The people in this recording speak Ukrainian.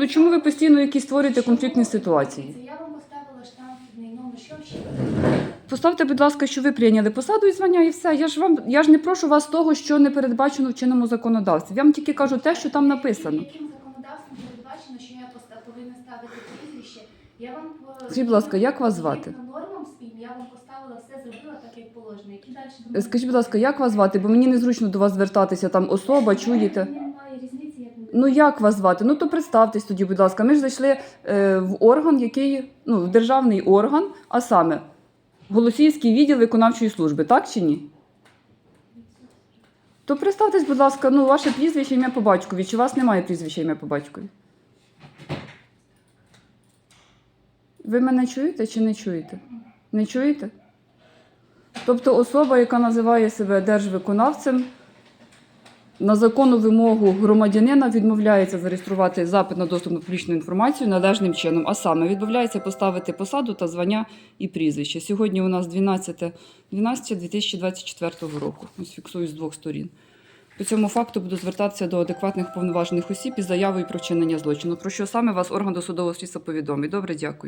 Ну чому ви постійно якісь створюєте конфліктні ситуації? Це я вам поставила штампний номер, що ще? Поставте, будь ласка, що ви прийняли посаду і звання, і все. Я ж вам я ж не прошу вас того, що не передбачено в чинному законодавстві. Я вам тільки кажу те, що там написано. Яким законодавством передбачено, що я поста- повинна ставити прізвище? Я вам по- Скажіть, будь ласка, як вас звати? Нормам своїм, я вам поставила все, зробила так, як положено. Які далі? Скажіть, будь ласка, як вас звати? Бо мені незручно до вас звертатися, там особа, чуєте. Немає різниці, як ми Ну як вас звати? Ну то представтесь тоді, будь ласка. Ми ж зайшли е, в орган, який ну, в державний орган, а саме Голосіївський відділ виконавчої служби, так чи ні? То представтесь, будь ласка, ну, ваше прізвище ім'я по батькові. Чи у вас немає прізвища ім'я по батькові? Ви мене чуєте чи не чуєте? Не чуєте? Тобто особа, яка називає себе держвиконавцем, на законну вимогу громадянина відмовляється зареєструвати запит на доступ до публічної інформації належним чином, а саме відмовляється поставити посаду та звання і прізвище. Сьогодні у нас 12 12 2024 року. Ось фіксую з двох сторін. По цьому факту буду звертатися до адекватних повноважених осіб із заявою про вчинення злочину. Про що саме вас орган досудового слідства повідомить. Добре, дякую.